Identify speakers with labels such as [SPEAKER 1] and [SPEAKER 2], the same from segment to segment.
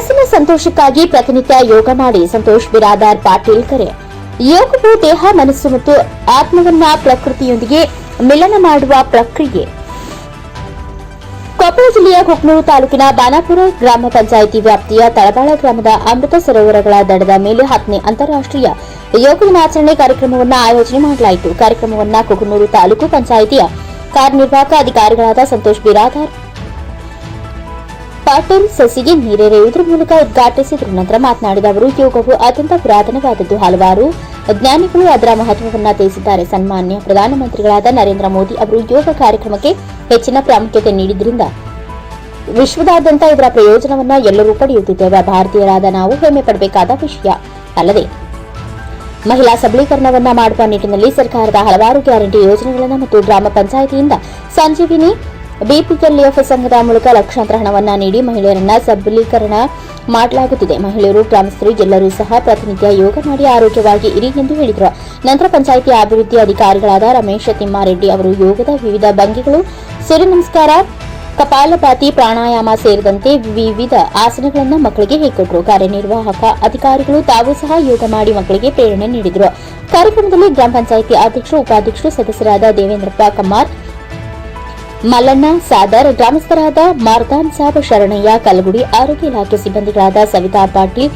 [SPEAKER 1] ಮನಸ್ಸಿನ ಸಂತೋಷಕ್ಕಾಗಿ ಪ್ರತಿನಿತ್ಯ ಯೋಗ ಮಾಡಿ ಸಂತೋಷ್ ಬಿರಾದಾರ್ ಪಾಟೀಲ್ ಕರೆ. ಯೋಗವು ದೇಹ, ಮನಸ್ಸು ಮತ್ತು ಆತ್ಮವನ್ನ ಪ್ರಕೃತಿಯೊಂದಿಗೆ ಮಿಲನ ಮಾಡುವ ಪ್ರಕ್ರಿಯೆ. ಕೊಪ್ಪಳ ಜಿಲ್ಲೆಯ ಕುಕ್ನೂರು ತಾಲೂಕಿನ ಬಾನಾಪುರ ಗ್ರಾಮ ಪಂಚಾಯಿತಿ ವ್ಯಾಪ್ತಿಯ ತಳಬಾಳ ಗ್ರಾಮದ ಅಮೃತ ಸರೋವರಗಳ ದಡದ ಮೇಲೆ ಹತ್ತನೇ ಅಂತಾರಾಷ್ಟ್ರೀಯ ಯೋಗ ದಿನಾಚರಣೆ ಕಾರ್ಯಕ್ರಮವನ್ನು ಆಯೋಜನೆ ಮಾಡಲಾಯಿತು. ಕಾರ್ಯಕ್ರಮವನ್ನು ಕುಗನೂರು ತಾಲೂಕು ಪಂಚಾಯಿತಿಯ ಕಾರ್ಯನಿರ್ವಾಹಕ ಅಧಿಕಾರಿಗಳಾದ ಸಂತೋಷ್ ಬಿರಾದಾರ್ ಪಾಟೀಲ್ ಸಸಿಗೆ ನೀರೆರೆಯುವುದರ ಮೂಲಕ ಉದ್ಘಾಟಿಸಿದರು ನಂತರ ಮಾತನಾಡಿದ ಅವರು ಯೋಗವು ಅತ್ಯಂತ ಪುರಾತನವಾದದ್ದು ಹಲವಾರು. ಜ್ಞಾನಿಗಳು ಅದರ ಮಹತ್ವವನ್ನು ತಿಳಿಸಿದ್ದಾರೆ. ಸನ್ಮಾನ್ಯ ಪ್ರಧಾನಮಂತ್ರಿಗಳಾದ ನರೇಂದ್ರ ಮೋದಿ ಅವರು ಯೋಗ ಕಾರ್ಯಕ್ರಮಕ್ಕೆ ಹೆಚ್ಚಿನ ಪ್ರಾಮುಖ್ಯತೆ ನೀಡಿದ್ರಿಂದ ವಿಶ್ವದಾದ್ಯಂತ ಇದರ ಪ್ರಯೋಜನವನ್ನ ಎಲ್ಲರೂ ಪಡೆಯುತ್ತಿದ್ದೇವೆ. ಭಾರತೀಯರಾದ ನಾವು ಹೆಮ್ಮೆ ಪಡಬೇಕಾದ ವಿಷಯ ಅಲ್ಲದೆ, ಮಹಿಳಾ ಸಬಲೀಕರಣವನ್ನ ಮಾಡುವ ನಿಟ್ಟಿನಲ್ಲಿ ಸರ್ಕಾರದ ಹಲವಾರು ಗ್ಯಾರಂಟಿ ಯೋಜನೆಗಳನ್ನು ಮತ್ತು ಗ್ರಾಮ ಪಂಚಾಯಿತಿಯಿಂದ ಸಂಜೀವಿನಿ ಬಿಪಿಎಲ್ಎಫ್ ಸಂಘದ ಮೂಲಕ ಲಕ್ಷಾಂತರ ಹಣವನ್ನು ನೀಡಿ ಮಹಿಳೆಯರನ್ನ ಸಬಲೀಕರಣ ಮಾಡಲಾಗುತ್ತಿದೆ. ಮಹಿಳೆಯರು, ಗ್ರಾಮಸ್ಥರು, ಎಲ್ಲರೂ ಸಹ ಪ್ರತಿನಿತ್ಯ ಯೋಗ ಮಾಡಿ ಆರೋಗ್ಯವಾಗಿ ಇರಿ ಎಂದು ಹೇಳಿದರು. ನಂತರ ಪಂಚಾಯಿತಿ ಅಭಿವೃದ್ಧಿ ಅಧಿಕಾರಿಗಳಾದ ರಮೇಶ್ ತಿಮ್ಮಾರೆಡ್ಡಿ ಅವರು ಯೋಗದ ವಿವಿಧ ಭಂಗಿಗಳು, ಸೂರ್ಯ ನಮಸ್ಕಾರ, ಕಪಾಲಭಾತಿ, ಪ್ರಾಣಾಯಾಮ ಸೇರಿದಂತೆ ವಿವಿಧ ಆಸನಗಳನ್ನು ಮಕ್ಕಳಿಗೆ ಹೇಳಿಕೊಟ್ಟರು. ಕಾರ್ಯನಿರ್ವಾಹಕ ಅಧಿಕಾರಿಗಳು ತಾವು ಸಹ ಯೋಗ ಮಾಡಿ ಮಕ್ಕಳಿಗೆ ಪ್ರೇರಣೆ ನೀಡಿದರು. ಕಾರ್ಯಕ್ರಮದಲ್ಲಿ ಗ್ರಾಮ ಪಂಚಾಯಿತಿ ಅಧ್ಯಕ್ಷರು, ಉಪಾಧ್ಯಕ್ಷರು, ಸದಸ್ಯರಾದ ದೇವೇಂದ್ರಪ್ಪ ಕಮ್ಮಾರ್ ಮಲ್ಲಣ್ಣ, ಸಾದರ್, ಗ್ರಾಮಸ್ಥರಾದ ಮಾರ್ಗಾನ್ ಸಾಬ್ ಶರಣಯ್ಯ ಕಲಗುಡಿ ಆರೋಗ್ಯ ಇಲಾಖೆ ಸಿಬ್ಬಂದಿಗಳಾದ ಸವಿತಾ ಪಾಟೀಲ್,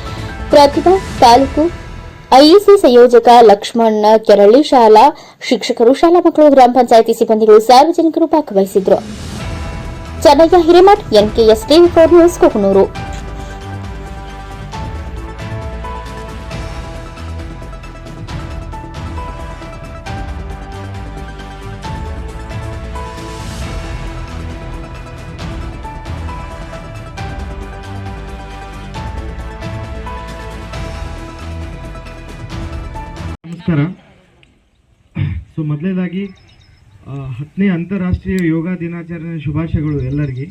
[SPEAKER 1] ಪ್ರತಿಭಾ ತಾಲೂಕು ಐಇಸಿ ಸಂಯೋಜಕ ಲಕ್ಷ್ಮಣ್ಣ ಕೆರಳಿ ಶಾಲಾ, ಶಿಕ್ಷಕರು, ಶಾಲಾ ಮಕ್ಕಳು, ಗ್ರಾಮ ಪಂಚಾಯಿತಿ ಸಿಬ್ಬಂದಿಗಳು ಸಾರ್ವಜನಿಕರು ಭಾಗವಹಿಸಿದ್ರು Chennayya Hiremath, NKS TV four news, Kokanur.
[SPEAKER 2] ನಮಸ್ಕಾರ. ಸೊ ಮೊದಲನೇದಾಗಿ ಹತ್ತನೇ ಅಂತಾರಾಷ್ಟ್ರೀಯ ಯೋಗ ದಿನಾಚರಣೆ ಶುಭಾಶಯಗಳು ಎಲ್ಲರಿಗೆ.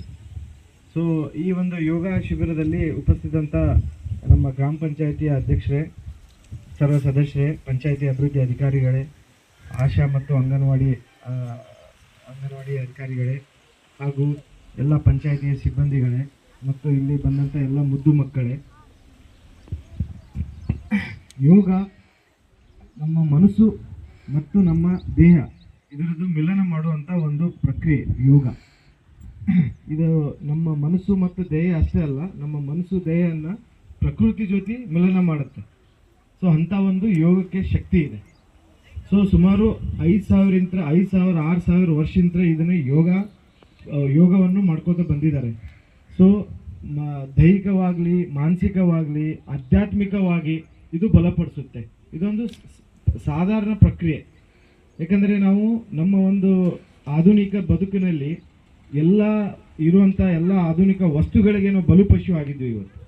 [SPEAKER 2] ಸೊ ಈ ಒಂದು ಯೋಗ ಶಿಬಿರದಲ್ಲಿ ಉಪಸ್ಥಿತಂಥ ನಮ್ಮ ಗ್ರಾಮ ಪಂಚಾಯಿತಿಯ ಅಧ್ಯಕ್ಷರೇ, ಸರ್ವ ಸದಸ್ಯರೇ, ಪಂಚಾಯಿತಿ ಅಭಿವೃದ್ಧಿ ಅಧಿಕಾರಿಗಳೇ, ಆಶಾ ಮತ್ತು ಅಂಗನವಾಡಿ ಅಂಗನವಾಡಿ ಅಧಿಕಾರಿಗಳೇ ಹಾಗೂ ಎಲ್ಲ ಪಂಚಾಯಿತಿಯ ಸಿಬ್ಬಂದಿಗಳೇ ಮತ್ತು ಇಲ್ಲಿ ಬಂದಂಥ ಎಲ್ಲ ಮುದ್ದು ಮಕ್ಕಳೇ. ಯೋಗ ನಮ್ಮ ಮನಸ್ಸು ಮತ್ತು ನಮ್ಮ ದೇಹ ಇದರದ್ದು ಮಿಲನ ಮಾಡುವಂಥ ಒಂದು ಪ್ರಕ್ರಿಯೆ, ಯೋಗ. ಇದು ನಮ್ಮ ಮನಸ್ಸು ಮತ್ತು ದೇಹ ಅಷ್ಟೇ ಅಲ್ಲ, ನಮ್ಮ ಮನಸ್ಸು ದೇಹವನ್ನು ಪ್ರಕೃತಿ ಜೊತೆ ಮಿಲನ ಮಾಡುತ್ತೆ. ಸೊ ಅಂಥ ಒಂದು ಯೋಗಕ್ಕೆ ಶಕ್ತಿ ಇದೆ. ಸೊ ಸುಮಾರು ಐದು ಸಾವಿರದಿಂದ ಐದು ಸಾವಿರ, ಆರು ಸಾವಿರ ವರ್ಷದಿಂದ ಇದನ್ನು ಯೋಗ ಯೋಗವನ್ನು ಮಾಡ್ಕೋತಾ ಬಂದಿದ್ದಾರೆ. ಸೊ ದೈಹಿಕವಾಗಲಿ, ಮಾನಸಿಕವಾಗಲಿ, ಆಧ್ಯಾತ್ಮಿಕವಾಗಿ ಇದು ಬಲಪಡಿಸುತ್ತೆ. ಇದೊಂದು ಸಾಧಾರಣ ಪ್ರಕ್ರಿಯೆ. ಯಾಕಂದರೆ ನಾವು ನಮ್ಮ ಒಂದು ಆಧುನಿಕ ಬದುಕಿನಲ್ಲಿ ಎಲ್ಲ ಇರುವಂಥ ಎಲ್ಲ ಆಧುನಿಕ ವಸ್ತುಗಳಿಗೆ ನಾವು ಬಲುಪಶು ಆಗಿದ್ವಿ ಇವತ್ತು.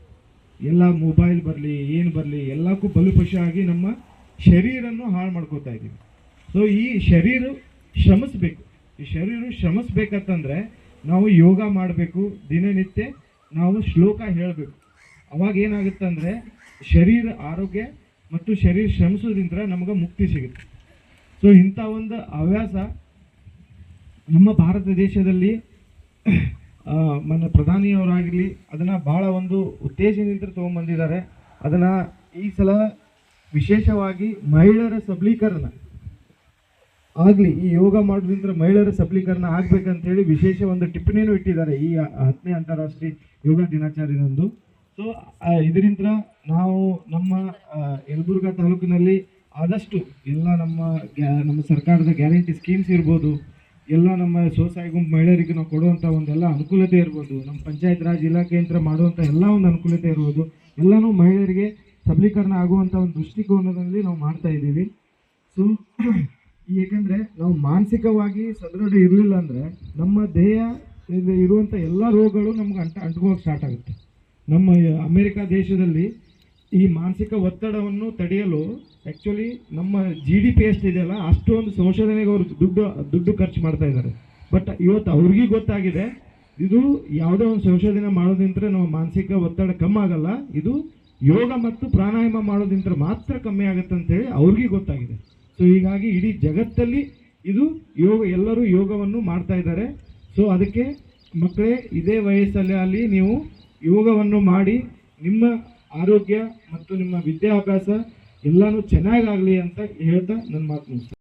[SPEAKER 2] ಎಲ್ಲ ಮೊಬೈಲ್ ಬರಲಿ, ಏನು ಬರಲಿ, ಎಲ್ಲಕ್ಕೂ ಬಲುಪಶು ಆಗಿ ನಮ್ಮ ಶರೀರನ್ನು ಹಾಳು ಮಾಡ್ಕೋತಾ ಇದ್ದೀವಿ. ಸೊ ಈ ಶರೀರ ಶ್ರಮಿಸ್ಬೇಕು. ಈ ಶರೀರ ಶ್ರಮಿಸ್ಬೇಕಂತಂದರೆ ನಾವು ಯೋಗ ಮಾಡಬೇಕು, ದಿನನಿತ್ಯ ನಾವು ಶ್ಲೋಕ ಹೇಳಬೇಕು. ಅವಾಗ ಏನಾಗುತ್ತಂದ್ರೆ ಶರೀರ, ಆರೋಗ್ಯ ಮತ್ತು ಶರೀರ ಶ್ರಮಿಸೋದ್ರಿಂದ ನಮಗೆ ಮುಕ್ತಿ ಸಿಗುತ್ತೆ. ಸೊ ಇಂಥ ಒಂದು ಹವ್ಯಾಸ ನಮ್ಮ ಭಾರತ ದೇಶದಲ್ಲಿ ಮನ ಪ್ರಧಾನಿಯವರಾಗಿರಲಿ ಅದನ್ನು ಭಾಳ ಒಂದು ಉದ್ದೇಶದಿಂದ ತೊಗೊಂಬಂದಿದ್ದಾರೆ ಅದನ್ನು ಈ ಸಲ ವಿಶೇಷವಾಗಿ ಮಹಿಳೆಯರ ಸಬಲೀಕರಣ ಆಗಲಿ, ಈ ಯೋಗ ಮಾಡೋದ್ರಿಂದ ಮಹಿಳೆಯರ ಸಬಲೀಕರಣ ಆಗಬೇಕಂತೇಳಿ ವಿಶೇಷ ಒಂದು ಟಿಪ್ಪಣಿಯನ್ನು ಇಟ್ಟಿದ್ದಾರೆ ಈ ಹತ್ತನೇ ಅಂತಾರಾಷ್ಟ್ರೀಯ ಯೋಗ ದಿನಾಚರಣೆಯಂದು. ಸೊ ಇದರಿಂದ ನಾವು ನಮ್ಮ ಯಲಬುರ್ಗಾ ತಾಲೂಕಿನಲ್ಲಿ ಆದಷ್ಟು ಎಲ್ಲ ನಮ್ಮ ನಮ್ಮ ಸರ್ಕಾರದ ಗ್ಯಾರಂಟಿ ಸ್ಕೀಮ್ಸ್ ಇರ್ಬೋದು, ಎಲ್ಲ ನಮ್ಮ ಸ್ವಸಹಾಯ ಗುಂಪು ಮಹಿಳೆಯರಿಗೆ ನಾವು ಕೊಡುವಂಥ ಒಂದೆಲ್ಲ ಅನುಕೂಲತೆ ಇರ್ಬೋದು, ನಮ್ಮ ಪಂಚಾಯತ್ ರಾಜ್ ಇಲಾಖೆಯಿಂದ ಮಾಡುವಂಥ ಎಲ್ಲ ಒಂದು ಅನುಕೂಲತೆ ಇರ್ಬೋದು, ಎಲ್ಲನೂ ಮಹಿಳೆಯರಿಗೆ ಸಬಲೀಕರಣ ಆಗುವಂಥ ಒಂದು ದೃಷ್ಟಿಕೋನದಲ್ಲಿ ನಾವು ಮಾಡ್ತಾ ಇದ್ದೀವಿ. ಸೊ ಏಕೆಂದರೆ ನಾವು ಮಾನಸಿಕವಾಗಿ ಸದೃಢ ಇರಲಿಲ್ಲ ಅಂದರೆ ನಮ್ಮ ದೇಹ ಇರುವಂಥ ಎಲ್ಲ ರೋಗಗಳು ನಮ್ಗೆ ಅಂಟ ಅಂಟ್ಕೋಕೆ ಸ್ಟಾರ್ಟ್ ಆಗುತ್ತೆ. ನಮ್ಮ ಅಮೆರಿಕ ದೇಶದಲ್ಲಿ ಈ ಮಾನಸಿಕ ಒತ್ತಡವನ್ನು ತಡೆಯಲು ಆ್ಯಕ್ಚುಲಿ ನಮ್ಮ ಜಿ ಡಿ ಪಿ ಎಷ್ಟಿದೆಯಲ್ಲ ಅಷ್ಟೊಂದು ಸಂಶೋಧನೆಗೆ ಅವರು ದುಡ್ಡು ದುಡ್ಡು ಖರ್ಚು ಮಾಡ್ತಾ ಇದ್ದಾರೆ. ಬಟ್ ಇವತ್ತು ಅವ್ರಿಗೆ ಗೊತ್ತಾಗಿದೆ, ಇದು ಯಾವುದೋ ಒಂದು ಸಂಶೋಧನೆ ಮಾಡೋದಿಂತ ನಮ್ಮ ಮಾನಸಿಕ ಒತ್ತಡ ಕಮ್ಮಿ ಆಗಲ್ಲ, ಇದು ಯೋಗ ಮತ್ತು ಪ್ರಾಣಾಯಾಮ ಮಾಡೋದಿಂತ ಮಾತ್ರ ಕಮ್ಮಿ ಆಗುತ್ತೆ ಅಂತೇಳಿ ಅವ್ರಿಗೆ ಗೊತ್ತಾಗಿದೆ. ಸೊ ಹೀಗಾಗಿ ಇಡೀ ಜಗತ್ತಲ್ಲಿ ಇದು ಯೋಗ, ಎಲ್ಲರೂ ಯೋಗವನ್ನು ಮಾಡ್ತಾ ಇದ್ದಾರೆ. ಸೊ ಅದಕ್ಕೆ ಮಕ್ಕಳೇ, ಇದೇ ವಯಸ್ಸಲ್ಲಿ ಅಲ್ಲಿ ನೀವು ಯೋಗವನ್ನು ಮಾಡಿ ನಿಮ್ಮ ಆರೋಗ್ಯ ಮತ್ತು ನಿಮ್ಮ ವಿದ್ಯಾಭ್ಯಾಸ ಎಲ್ಲಾನು ಚೆನ್ನಾಗಾಗಲಿ ಅಂತ ಹೇಳ್ತಾ ನನ್ನ ಮಾತು ಮುಗಿಸ್ತೇನೆ.